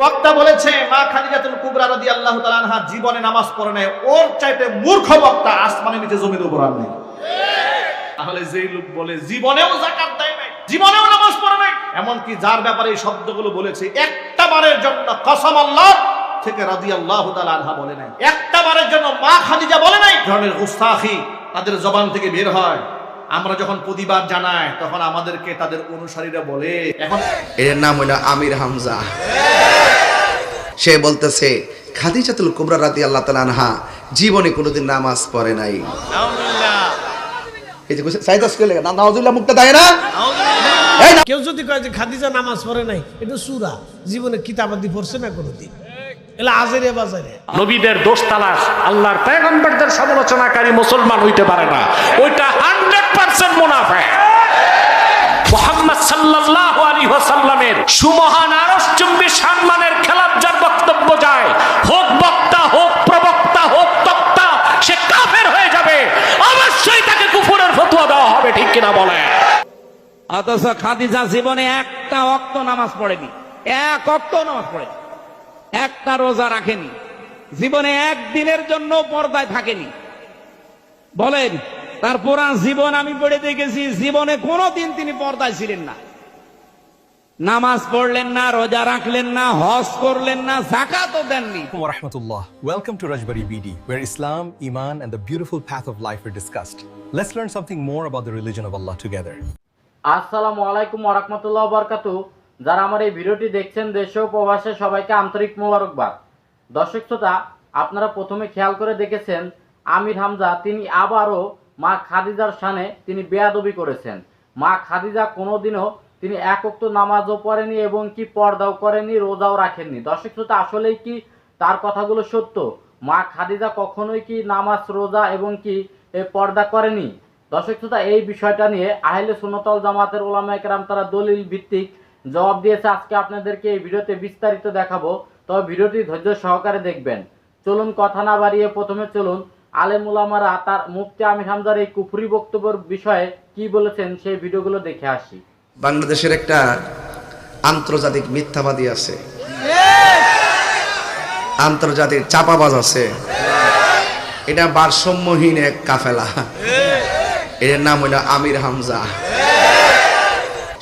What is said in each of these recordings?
বক্তা বলেছে, মা খাদিজাতুল কুবরা রাদিয়াল্লাহু তাআলা আনহা জীবনে নামাজ পড়ে নাই। ওর চাইতে মূর্খ বক্তা আসমানের নিচে জমির উপর আর নেই। তাহলে যেই লোক বলে, জীবনেও যাকাত দেয় নাই, জীবনেও নামাজ পড়ে নাই, এমনকি যার ব্যাপারে এই শব্দগুলো বলেছে, একটা বারের জন্য কসম আল্লাহ থেকে রাদিয়াল্লাহু তাআলা আনহা বলে নাই। একটা বারের জন্য মা খাদিজা বলে নাই, ধরনের গুস্তাখি তাদের জবান থেকে বের হয়। আমরা যখন প্রতিবাদ জানাই তখন আমাদেরকে তাদের অনুসারীরা বলে এখন এর নাম হইল আমির হামজা। সে বলতেছে খাদিজাতুল কুবরা রাদি আল্লাহ তালা আনহা জীবনে কোনোদিন নামাজ পড়ে নাই। এই যে কইছে, সাইদাস কইলে না নাউজুল্লাহ মুক্তা দেয় না? এই না কেউ যদি কয় যে খাদিজা নামাজ পড়ে নাই এটা সুরা জীবনে কিতাবাদি পড়ছে না কোনোদিন? এলা আজেরে বাজারে। নবীদের দোষ তালাশ আল্লাহর পেগম্বরদের সমালোচনাকারী মুসলমান হইতে পারে না। ওইটা হান্ড্রেড পার্সেন্ট মুনাফে। মোহাম্মদ সাল্লাল্লাহু আলাইহি ওয়াসাল্লামের সুমহান আরশচুম্বী সম্মানের খেলাফ যার বক্তব্য যায় হোক বক্তা হোক প্রবক্তা হোক তক্তা সে কাফের হয়ে যাবে। অবশ্যই তাকে কুফরের ফতোয়া দেওয়া হবে ঠিক কিনা বলে? অথচ খাদিজা জীবনে একটা অক্ত নামাজ পড়েনি। এক অক্ত নামাজ পড়েনি। একটা রোজা রাখেনি। জীবনে একদিনের জন্য পর্দায় থাকেনি। বলেন তার পুরা জীবন আমি পড়ে দেখেছি জীবনে কোনো দিন তিনি পর্দায় ছিলেন না। নামাজ পড়লেন না রোজা রাখলেন না হজ করলেন না জাকাত দেননি। রহমতুল্লাহ। Welcome to Rajbari BD where Islam iman beautiful path of life discussed let's learn something more about religion of Allah together আসসালামু আলাইকুম ওয়া রাহমাতুল্লাহ ওয়া বারাকাতুহু যারা আমার এই ভিডিওটি দেখছেন, দেশে ও প্রবাসে সবাইকে আন্তরিক মোবারকবাদ। দর্শক শ্রোতা, আপনারা প্রথমে খেয়াল করে দেখেছেন, আমির হামজা তিনি আবারও মা খাদিজার শানে তিনি বেয়াদবি করেছেন। মা খাদিজা কোনোদিনও তিনি একক্ত নামাজও পড়েনি এবং কি পর্দাও করেনি, রোজাও রাখেননি। দর্শক শ্রোতা, আসলেই কি তার কথাগুলো সত্য? মা খাদিজা কখনোই কি নামাজ, রোজা এবং কি পর্দা করেনি? দর্শক শ্রোতা, এই বিষয়টা নিয়ে আহলে সুনতল জামাতের ওলামা একরাম তারা দলিল ভিত্তিক জবাব দিয়েছে, আজকে আপনাদেরকে এই ভিডিওতে বিস্তারিত দেখাবো। তবে ভিডিওটি ধৈর্য সহকারে দেখবেন। চলুন, কথা না বাড়িয়ে প্রথমে চলুন। আলেম উলামারা তার মুফতি আমির হামজার এই কুফরি বক্তব্যের বিষয়ে কি বলেছেন সেই ভিডিওগুলো দেখে আসি। বাংলাদেশের একটা আন্তর্জাতিক মিথ্যাবাদী আছে। আন্তর্জাতিক চাপাবাজ আছে। এটা ভারসাম্যহীন এক কাফেলা। এর নাম হইল আমির হামজা।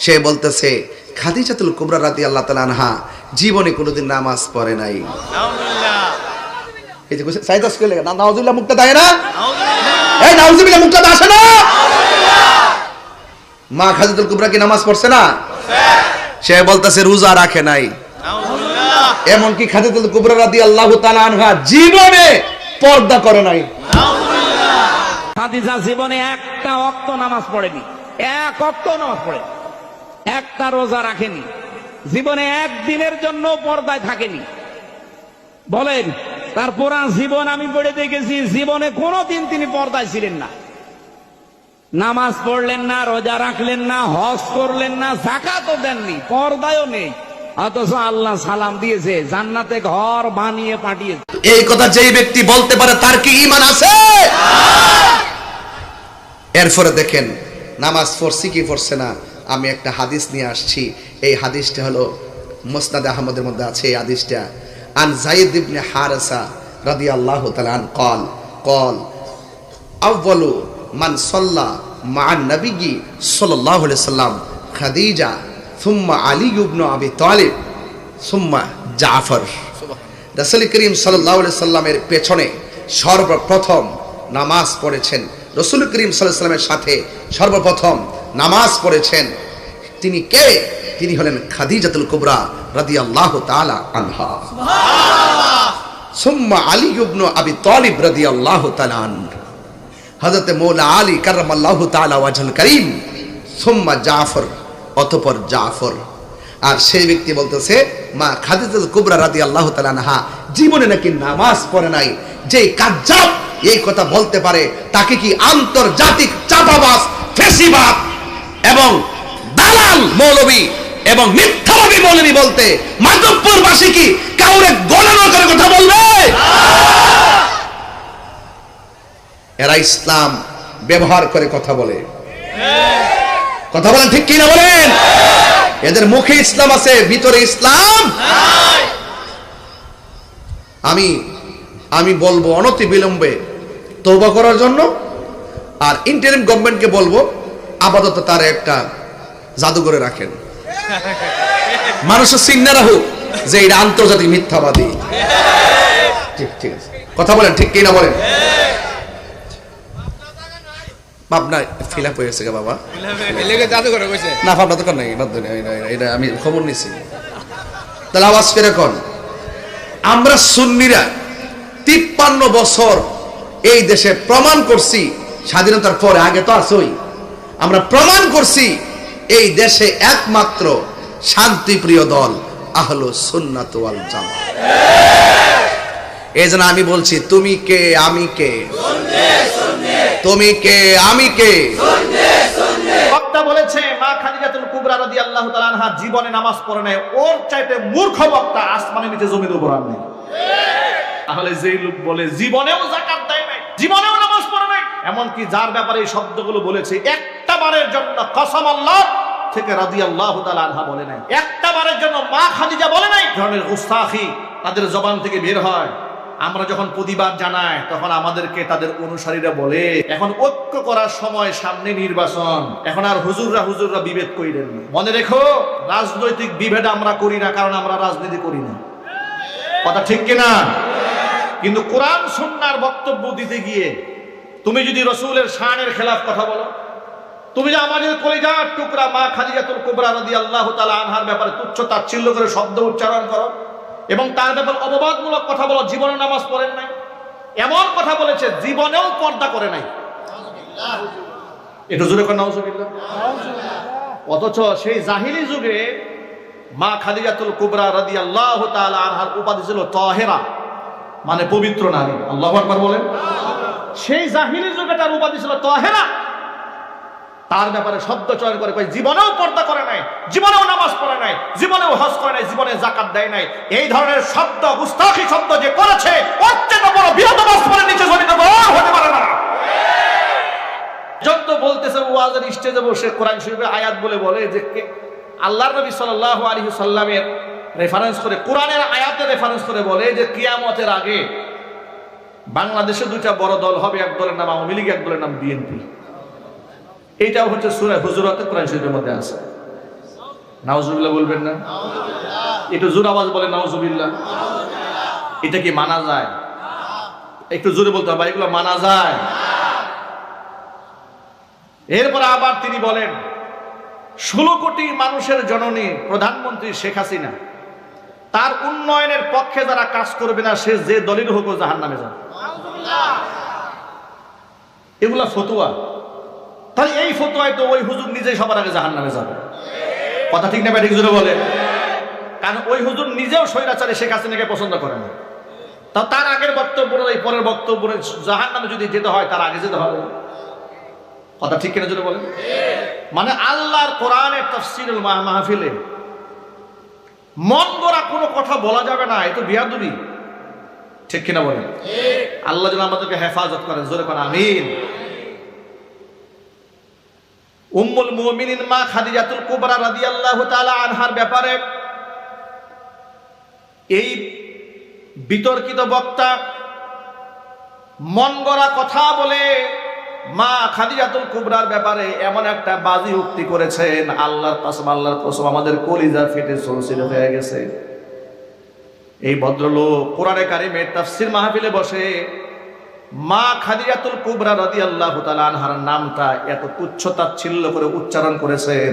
সে বলতেছে খাদিজাতুল কুবরা রাদি আল্লাহ তালা আনহা জীবনে কোনোদিন নামাজ পড়ে নাই। এই যে সাইদাস কইলে না নাউজুল্লাহ মুক্তা দেয় না? এই নাউজুবিল্লাহ মুক্তা আসে না? মা খাদিজাতুল কুবরা কি নামাজ পড়ছে না? সে বলতেছে রোজা রাখে নাই। এমনকি খাদিজাতুল কুবরা রাদিয়াল্লাহু তাআলা আনহা জীবনে পর্দা করে নাই। খাদিজা জীবনে একটা অক্ত নামাজ পড়েনি। এক অক্ত নামাজ পড়ে একটা রোজা রাখেনি। জীবনে একদিনের জন্য পর্দায় থাকেনি। বলেন তার পুরা জীবন আমি পড়ে দেখেছি জীবনে কোনোদিন তিনি পর্দায় ছিলেন না। নামাজ পড়লেন না রোজা রাখলেন না হজ করলেন না জাকাতও দেননি পর্দায়ও নেই। অথচ আল্লাহ সালাম দিয়েছে জান্নাতে ঘর বানিয়ে পাঠিয়েছে। এই কথা যেই ব্যক্তি বলতে পারে তার কি ঈমান আছে? এরপরে দেখেন নামাজ পড়ছি কি পড়ছে না? আমি একটা হাদিস নিয়ে আসছি। এই হাদিসটা হলো মোসনাদ আহমদের মধ্যে আছে এই হাদিসটা। আন জাইদ ইবনে হারসা রাদি আল্লাহ তালান কল কল আউ্বলু মান সল্লা মান নবিগি সল্লাহ সাল্লাম খাদিজা সুম্মা আলী ইবন আবি তালিব সুম্মা জাফর। রাসুল করিম সাল্লাহ সাল্লামের পেছনে সর্বপ্রথম নামাজ পড়েছেন। রসুল করিম সাল্লাহ সাল্লামের সাথে সর্বপ্রথম নামাজ পড়েছেন। তিনি কে? তিনি হলেন খাদিজাতুল কুবরা রাদিয়াল্লাহু তাআলা আনহা। সুম্মা আলী ইবনে আবি তালিব রাদিয়াল্লাহু তাআলা আনহু। হজরত মৌলা আলী কারামাল্লাহ তালা ওয়াজল করিম। সোম্মা জাফর অতপর জাফর। আর সেই ব্যক্তি বলতেছে মা খাদিজাতুল কুবরা রাদি আল্লাহ তালানহা জীবনে নাকি নামাজ পড়ে নাই। যে কাজ্জাব এই কথা বলতে পারে তাকে কি আন্তর্জাতিক চাপাবাস ফেসিবাদ এবং দালাল মৌলবী এবং মিথ্যাবাদী মৌলবী বলতে মাধবপুরবাসী কি কাউরে গণনা করে কথা বলবে? এরা ইসলাম ব্যবহার করে কথা বলে। কথা বলেন ঠিক কিনা বলেন? এদের মুখে ইসলাম আছে, ভিতরে ইসলাম আমি আমি বলব অনতি বিলম্বে তৌবা করার জন্য, আর ইন্টারিম গভর্নমেন্টকে বলব আপাতত তার একটা জাদুঘরে রাখেন। মানুষের চিন্তা রাখুক যে এটা আন্তর্জাতিক মিথ্যাবাদী। ঠিক ঠিক আছে। কথা বলেন ঠিক কিনা বলেন? আপনার ফিল আপ হয়েছে বাবা। না তো নাই এটা- এটা আমি খবর নিছি। তাহলে আওয়াজ আমরা সুন্নিরা তিপ্পান্ন বছর এই দেশে প্রমাণ করছি স্বাধীনতার পরে আগে তো আসই আমরা প্রমাণ করছি, এই দেশে একমাত্র শান্তিপ্রিয় দল আহলো সুন্নাত এই জন্য আমি বলছি, তুমি কে, আমি কে? তুমি কে, আমি কে? বক্তা বলেছে, মা খাদিজাতুল কুবরা রাদিয়াল্লাহু তাআলা জীবনে নামাজ পড়ে নাই। ওর চাইতে মূর্খ বক্তা আসমানের নিচে জমির উপর আর নেই তাহলে যেই লোক বলে, জীবনেও যাকাত দেয় নাই, জীবনেও নামাজ পড়ে নাই, এমনকি যার ব্যাপারে এই শব্দগুলো বলেছে একটা বারের জন্য কসম আল্লাহ থেকে রাদিয়াল্লাহু তাআলা আনহা বলে নাই। জন্য মা খাদিজা বলে নাই। ধরনের গুস্তাখি তাদের জবান থেকে বের হয়। আমরা যখন প্রতিবাদ জানাই, তখন আমাদেরকে তাদের অনুসারীরা বলে, এখন ঐক্য করার সময় সামনে নির্বাচন। এখন আর হুজুররা হুজুররা বিভেদ করিলেন মনে রেখো, রাজনৈতিক বিভেদ আমরা করি না, কারণ আমরা রাজনীতি করি না। কথা ঠিক কিনা? কিন্তু কোরআন সন্ন্যার বক্তব্য দিতে গিয়ে, তুমি যদি রসুলের শানের খেলাফ কথা বলো তুমি যে আমাদের কলিজার টুকরা মা খাদিজাতুল কুবরা রাদিয়াল্লাহু তাআলা আনহার ব্যাপারে তুচ্ছ তাচ্ছিল্য করে শব্দ উচ্চারণ করো। এবং তার ব্যাপারে অপবাদমূলক কথা বলো, জীবনে নামাজ পড়েন নাই। এমন কথা বলেছে, জীবনেও পর্দা করে নাই। এটা জোরে কর অথচ সেই জাহিলি যুগে মা খাদিজাতুল কুবরা রাদিয়াল্লাহু তাআলা আনহার উপাধি ছিল তাহেরা মানে পবিত্র নারী। আল্লাহু বলেন। সেই জাহিলি যুগে তার উপাধি ছিল তাহেরা। তার ব্যাপারে শব্দ চয়ন করে জীবনেও পর্দা করে নাই, জীবনেও নামাজ পড়ে নাই, জীবনেও হজ করে নাই, জীবনে জাকাত দেয় নাই। এই ধরনের শব্দ, গুস্তাখি শব্দ যে করেছে অত্যন্ত বড় বৃহৎ করে নিচে জড়িত হতে পারে না। যত বলতেছে ওয়াজের স্টেজে বসে কোরআন শরীফের আয়াত বলে বলে যে আল্লাহর নবী সাল্লাল্লাহু আলাইহি সাল্লামের রেফারেন্স করে, কোরআনের আয়াতে রেফারেন্স করে বলে যে কিয়ামতের আগে বাংলাদেশে দুইটা বড় দল হবে, এক দলের নাম আওয়ামী লীগ, এক দলের নাম বিএনপি। এইটাও হচ্ছে সুরা হুজুরাতে কোরআন শরীফের মধ্যে আছে। নাউজুবিল্লাহ বলবেন না? একটু জোর আওয়াজ বলে নাউজুবিল্লাহ। এটা কি মানা যায়? একটু জোরে বলতে হবে, এগুলো মানা যায়। এরপর আবার তিনি বলেন, ষোলো কোটি মানুষের জননী প্রধানমন্ত্রী শেখ হাসিনা, তার উন্নয়নের পক্ষে যারা কাজ করবে না, সে যে দলিল হোক জাহান নামে যান এগুলা ফতুয়া। তাহলে এই ফতুয়ায় তো ওই হুজুর নিজেই সবার আগে জাহান নামে যাবে। কথা ঠিক না ব্যাঠিক জুড়ে বলে কারণ ওই হুজুর নিজেও স্বৈরাচারে শেখ হাসিনাকে পছন্দ করে না। তা তার আগের বক্তব্য এই পরের বক্তব্য জাহান নামে যদি যেতে হয়, তার আগে যেতে হবে। কথা ঠিক কিনা জুড়ে বলেন? মানে আল্লাহর কোরআনের তফসিরুল মাহ- মাহফিলে মন গড়া কোনো কথা বলা যাবে না, এ তো বিয়াদুরি ঠিক কিনা বলেন? আল্লাহ যেন আমাদেরকে হেফাজত করেন, জোরে করেন, আমিন। উম্মুল মুমিনিন মা খাদিজাতুল কুবরা রাদিয়াল্লাহু তাআলা আনহার ব্যাপারে এই বিতর্কিত বক্তা মন গড়া কথা বলে মা খাদিজাতুল কুবরার ব্যাপারে এমন একটা বাজি উক্তি করেছেন, আল্লাহর কসম আল্লাহর কসম, আমাদের কলিজা ফেটে সরসির হয়ে গেছে। এই ভদ্রলোক কোরআনে কারিমের তাফসির মাহফিলে বসে মা খাদিজাতুল কুবরা রাদিয়াল্লাহু তাআলা আনহার নামটা এত তুচ্ছ তাচ্ছিল্য করে উচ্চারণ করেছেন।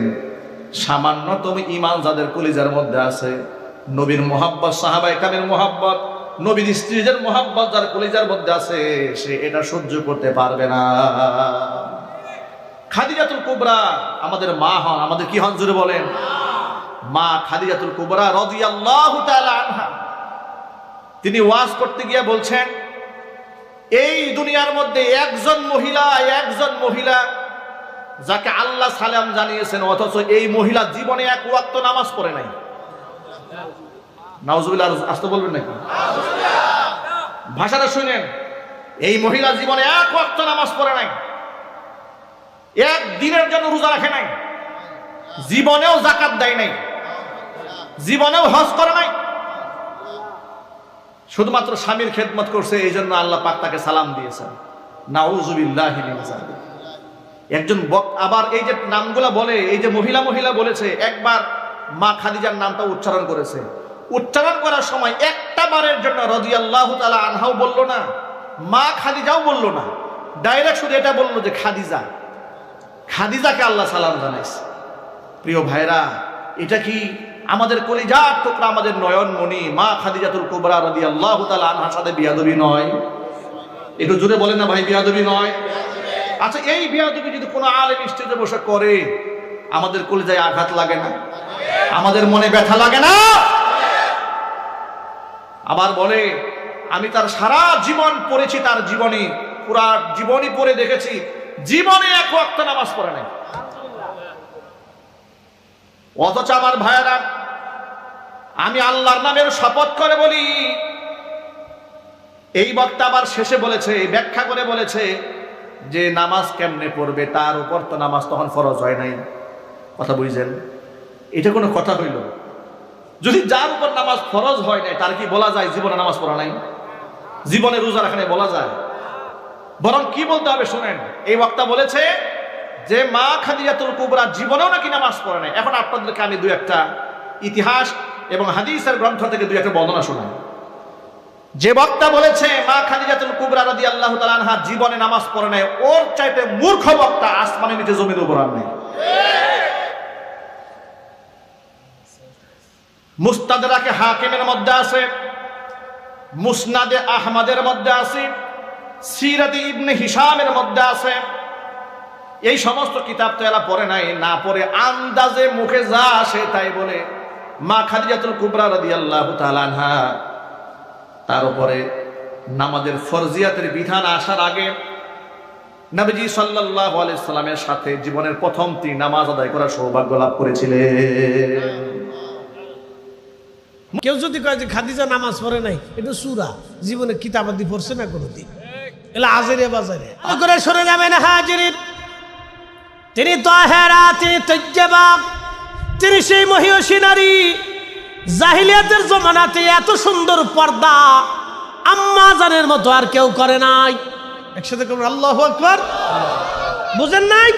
সামান্যতম ইমান যাদের কলিজার মধ্যে আছে, নবীর মোহাব্বত সাহাবায়ে কামের মোহাব্বত, নবীর স্ত্রীদের মোহাব্বত যার কলিজার মধ্যে আছে, সে এটা সহ্য করতে পারবে না। খাদিজাতুল কুবরা আমাদের মা হন, আমাদের কি হন জুড়ে বলেন? মা খাদিজাতুল কুবরা রাদিয়াল্লাহু তাআলা আনহা। তিনি ওয়াজ করতে গিয়ে বলছেন এই দুনিয়ার মধ্যে একজন মহিলা একজন মহিলা যাকে আল্লাহ সালাম জানিয়েছেন, অথচ এই মহিলা জীবনে এক ওয়াক্ত নামাজ পড়ে নাই। নাউজুবিল্লাহ, আসতে বলবেন নাকি? ভাষাটা শুনেন। এই মহিলা জীবনে এক ওয়াক্ত নামাজ পড়ে নাই। এক দিনের জন্য রোজা রাখে নাই। জীবনেও জাকাত দেয় নাই। জীবনেও হজ করে নাই। শুধুমাত্র স্বামীর খেদমত করছে এই জন্য আল্লাহ পাক তাকে সালাম দিয়েছেন। নাউজুবিল্লাহ একজন আবার এই যে নামগুলা বলে, এই যে মহিলা মহিলা বলেছে, একবার মা খাদিজার নামটা উচ্চারণ করেছে। উচ্চারণ করার সময় একটা বারের জন্য রাজি আল্লাহ আনহাও বলল না, মা খাদিজাও বলল না। ডাইরেক্ট শুধু এটা বলল যে, খাদিজা, খাদিজাকে আল্লাহ সালাম জানাইছে। প্রিয় ভাইরা, এটা কি আমাদের কলিজার টুকরা আমাদের নয়নমণি, মা খাদিজাতুল কুবরা রাদি আল্লাহ তালা আনহার সাথে বিয়াদবি নয়। একটু জোরে বলেন না ভাই, বিয়াদবি নয়? আচ্ছা এই বিয়াদবি যদি কোনো আলেম স্টেজে বসে করে, আমাদের কলিজায় আঘাত লাগে না? আমাদের মনে ব্যথা লাগে না? আবার বলে, আমি তার সারা জীবন পড়েছি, তার জীবনী, পুরা জীবনী পড়ে দেখেছি, জীবনে এক ওয়াক্ত নামাজ পড়ে নাই। অথচ আমার ভাইয়েরা আমি আল্লাহর নামের শপথ করে বলি। এই বক্তা আবার শেষে বলেছে, ব্যাখ্যা করে বলেছে যে নামাজ কেমনে পড়বে, তার উপর তো নামাজ তখন ফরজ হয় নাই। কথা বুঝছেন এটা কোনো কথা হইল? যদি যার উপর নামাজ ফরজ হয় নাই, তার কি বলা যায়? জীবনে নামাজ পড়া নাই? জীবনে রোজা রাখা বলা যায়? বরং কি বলতে হবে শুনেন, এই বক্তা বলেছে যে, মা খাদিজাতুল কুবরা জীবনেও নাকি নামাজ পড়ে নাই। এখন আপনাদেরকে আমি দু একটা ইতিহাস এবং হাদিসের গ্রন্থ থেকে দুই একটা বর্ণনা শোনাই। যে বক্তা বলেছে মা খাদিজাতুল কুবরা রাদি আল্লাহ তালানহা জীবনে নামাজ পড়ে নাই ওর চাইতে মূর্খ বক্তা আসমানের নিচে জমির উপর আর নেই। মুস্তাদরাকে হাকিমের মধ্যে আছে মুসনাদে আহমদের মধ্যে আছে সিরাতে ইবনে হিসামের মধ্যে আছে। এই সমস্ত কিতাব তো এরা পড়ে নাই না পড়ে আন্দাজে মুখে যা আসে তাই বলে মা খাদিজাতুল কুবরা রাদিয়াল্লাহু তাআলা আনহা তার উপরে নামাজের ফরজিয়াতের বিধান আসার আগে নবীজি সাল্লাল্লাহু আলাইহি সাল্লামের সাথে জীবনের প্রথম তিন নামাজ আদায় করার সৌভাগ্য লাভ করেছিলেন। কেউ যদি কয় যে খাদিজা নামাজ পড়ে নাই এটা সুরা জীবনে কিতাবাদি পড়ছে না কোনোদিন? এলা আজেরে বাজারে। করে সরে যাবেন হাজির তিনি তাহেরা তিনি তৈজবা তিনি সেই মহিষী নারী, জাহিলিয়াতের জমানাতে এত সুন্দর পর্দা, আম্মা জানের মতো আর কেউ করে নাই। একসাথে করুন, আল্লাহ আকবর। বুঝেন নাই?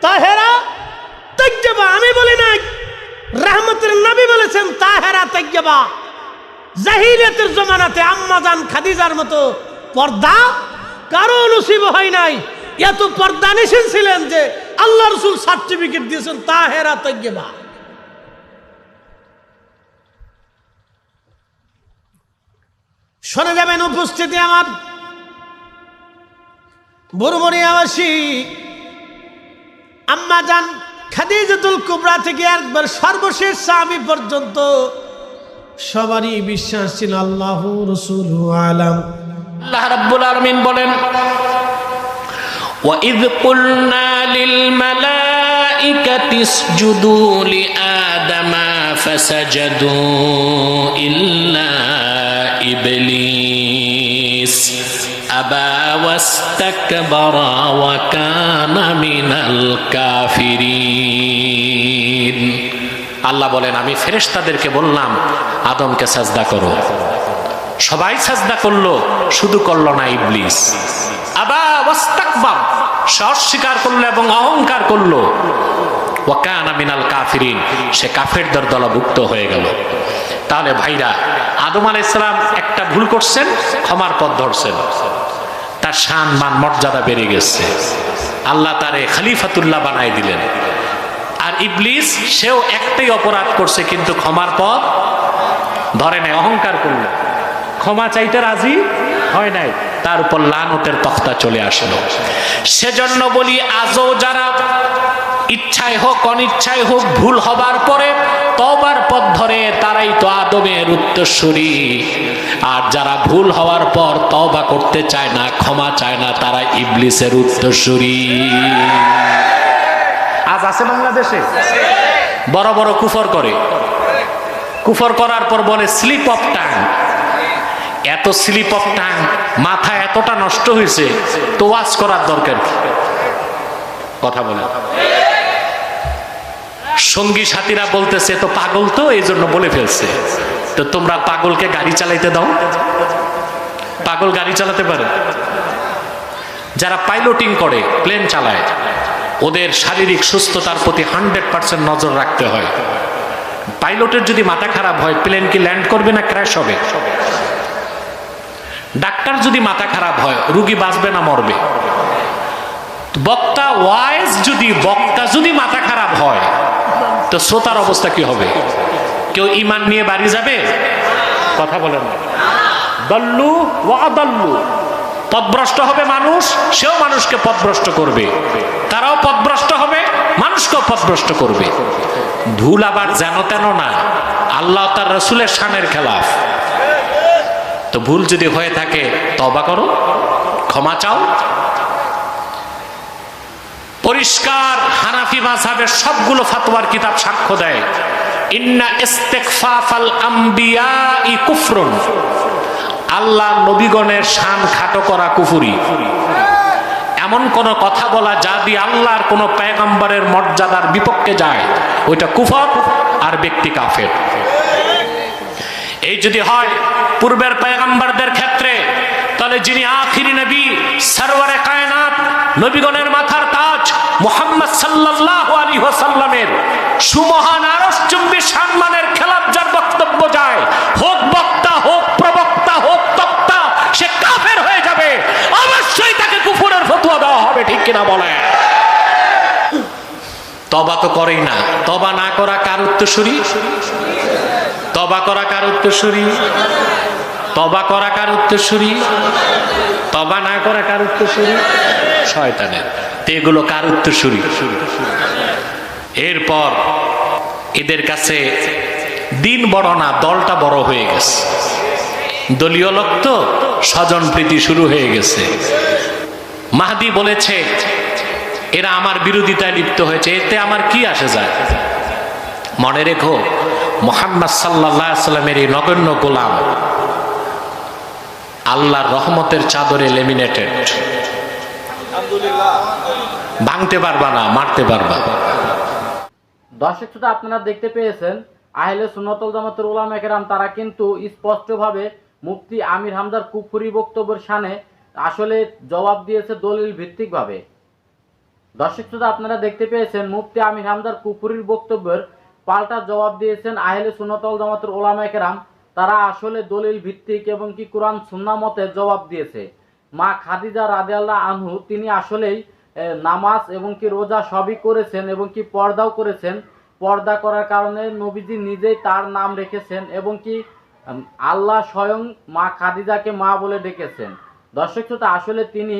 তাহেরা তৈজবা আমি বলি নাই। রাহমতের নবী বলেছেন, তাহেরা তৈজবা জাহিলিয়াতের জমানাতে আম্মাজান খাদিজার মতো পর্দা কারও নসিব হয় নাই। এত পর্দা নিষেধ ছিলেন যে আল্লাহ রসুল সার্টিফিকেট দিয়েছেন, তাহেরা তৈজবা শোনা যাবেন উপস্থিতি আমার। বরমরিয়াবাসী আম্মা যান খাদিজাতুল কুবরা থেকে একবার সর্বশেষ স্বামী পর্যন্ত সবারই বিশ্বাস ছিল আল্লাহ রসুল আলাম। আল্লাহ রাব্বুল আলামিন বলেন وَإِذْ قُلْنَا لِلْمَلَائِكَةِ اسْجُدُوا لِآدَمَ فَسَجَدُوا إِلَّا إِبْلِيسَ أَبَى وَاسْتَكْبَرَ وَكَانَ مِنَ الْكَافِرِينَ আল্লাহ বলেন আমি ফেরেশতাদেরকে বললাম আদমকে সাজদা করো সবাই সাজদা করলো শুধু করলো না ইবলিস আবা ওয়াস্তাকবার। সে অস্বীকার করল এবং অহংকার করল। ওয়াকানা মিনাল কাফিরিন। সে কাফেরদের দলভুক্ত হয়ে গেল। তাহলে ভাইরা, আদম আল ইসলাম একটা ভুল করছেন, ক্ষমার পথ ধরছেন। তার শান, মান, মর্যাদা বেড়ে গেছে। আল্লাহ তারে খলিফাতুল্লাহ বানাই দিলেন। আর ইবলিস, সেও একটাই অপরাধ করছে, কিন্তু ক্ষমার পথ ধরে নাই, অহংকার করল। ক্ষমা চাইতে রাজি হয় নাই। তার উপর লানতের তখতা চলে আসলো। সেজন্য বলি আজও যারা ইচ্ছায় হোক অনিচ্ছায় হোক ভুল হবার পরে তবার পথ ধরে তারাই তো আদমের উত্তরসূরি। আর যারা ভুল হওয়ার পর তবা করতে চায় না ক্ষমা চায় না তারা ইবলিসের উত্তরসূরি। আজ আছে বাংলাদেশে? বড় বড় কুফর করে। কুফর করার পর বলে স্লিপ অফ টাং এত স্লিপ অফ টাং মাথা এতটা নষ্ট হয়েছে, তো ওয়াজ করার দরকার কথা বলে সঙ্গী সাথীরা বলতেছে, তো পাগল তো এই জন্য বলে ফেলছে। তো তোমরা পাগলকে গাড়ি চালাইতে দাও। পাগল গাড়ি চালাতে পারে। যারা পাইলটিং করে প্লেন চালায়, ওদের শারীরিক সুস্থতার প্রতি হান্ড্রেড পার্সেন্ট নজর রাখতে হয়। পাইলটের যদি মাথা খারাপ হয় প্লেন কি ল্যান্ড করবে না ক্র্যাশ হবে? ডাক্তার যদি মাথা খারাপ হয়, রুগী বাঁচবে না, মরবে। বক্তা ওয়াইজ যদি, বক্তা যদি মাথা খারাপ হয়, তো শ্রোতার অবস্থা কি হবে? কেউ ইমান নিয়ে বাড়ি যাবে? কথা বলেন দল্লু ওয়াদল্লু পথভ্রষ্ট হবে মানুষ, সেও মানুষকে পথভ্রষ্ট করবে। তারাও পথভ্রষ্ট হবে, মানুষকেও পথভ্রষ্ট করবে। ভুল আবার যেন তেন না, আল্লাহ তার রসুলের শানের খেলাফ। তো ভুল যদি হয়ে থাকে তবা করো, ক্ষমা চাও। পরিষ্কার হানাফি মাযহাবের সবগুলো ফাতোয়ার কিতাব সাক্ষ্য দেয়। ইন্না ইস্তেকফাফাল আম্বিয়া ই কুফরুন। আল্লাহ নবীগণের শান খাটো করা কুফুরি। এমন কোন কথা বলা যা দিয়ে আল্লাহর কোন পেগম্বরের মর্যাদার বিপক্ষে যায়, ওইটা কুফর আর ব্যক্তি কাফের। এই যদি হয়, পূর্বের পেগম্বরদের ক্ষেত্রে, তাহলে যিনি আখিরি নবী, সরওয়ারে কায়নাত, নবীগণের মাথার তাজ, মোহাম্মদ সাল্লাল্লাহু আলাইহি ওয়াসাল্লামের সুমহান আরশচুম্বী সম্মানের খেলাফ যার বক্তব্য যায়, হোক বক্তা, হোক প্রবক্তা, হোক তক্তা, সে কাফের হয়ে যাবে। অবশ্যই তাকে কুফরের ফতোয়া দেওয়া হবে, ঠিক কিনা বলে তবা তো করেই না, তবা না করা কার উত্তরসূরি? তবা করা কার উত্তরসূরি? তবা করা কার উত্তরসূরি? তবা না করা কার উত্তরসূরি? শয়তানের। এগুলো কার উত্তরসূরি? এরপর এদের কাছে দিন বড় না, দলটা বড় হয়ে গেছে। দলীয় লোক তো স্বজন প্রীতি শুরু হয়ে গেছে। মাহাদি বলেছে, এরা আমার বিরোধিতায় লিপ্ত হয়েছে, এতে আমার কি আসে যায়? মনে রেখো মোহাম্মদ সাল্লাহ সাল্লামের এই নগণ্য গোলাম আল্লাহর রহমতের চাদরে লেমিনেটেড ভাঙতে পারবা না, মারতে পারবা। দর্শক শ্রোতা, আপনারা দেখতে পেয়েছেন, আহলে সুন্নতল জামাতের উলামা কেরাম, তারা কিন্তু স্পষ্টভাবে মুফতি আমির হামদার কুফুরি বক্তব্যের সানে আসলে জবাব দিয়েছে দলিল ভিত্তিকভাবে। দর্শক শ্রোতা, আপনারা দেখতে পেয়েছেন, মুফতি আমির হামদার কুফুরির বক্তব্যের পাল্টা জবাব দিয়েছেন আহলে সুন্নতল জামাতের ওলামা কেরাম। তারা আসলে দলিল ভিত্তিক এবং কি কোরআন সুন্না মতে জবাব দিয়েছে। মা খাদিজা রাদিয়াল্লাহ আনহু, তিনি আসলেই নামাজ এবং কি রোজা সবই করেছেন এবং কি পর্দাও করেছেন। পর্দা করার কারণে নবীজি নিজেই তার নাম রেখেছেন এবং কি আল্লাহ স্বয়ং মা খাদিজাকে মা বলে ডেকেছেন। দর্শক শ্রোতা, আসলে তিনি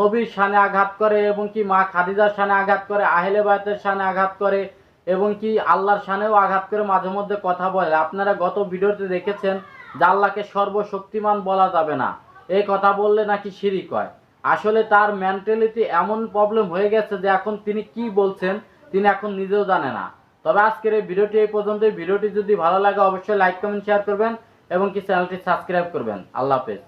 নবীর শানে আঘাত করে এবং কি মা খাদিজার শানে আঘাত করে, আহলে বায়তের শানে আঘাত করে এবং কি আল্লাহর শানেও আঘাত করে মাঝে মধ্যে কথা বলে। আপনারা গত ভিডিওতে দেখেছেন যে আল্লাহকে সর্বশক্তিমান বলা যাবে না। এই কথা বললে নাকি শিরিক হয়। আসলে তার মেন্টালিটি এমন প্রবলেম হয়ে গেছে যে এখন তিনি কি বলছেন তিনি এখন নিজেও জানে না। তবে আজকের এই ভিডিওটি এই পর্যন্ত ভিডিওটি যদি ভালো লাগে অবশ্যই লাইক কমেন্ট শেয়ার করবেন এবং কি চ্যানেলটি সাবস্ক্রাইব করবেন। আল্লাহ হাফেজ।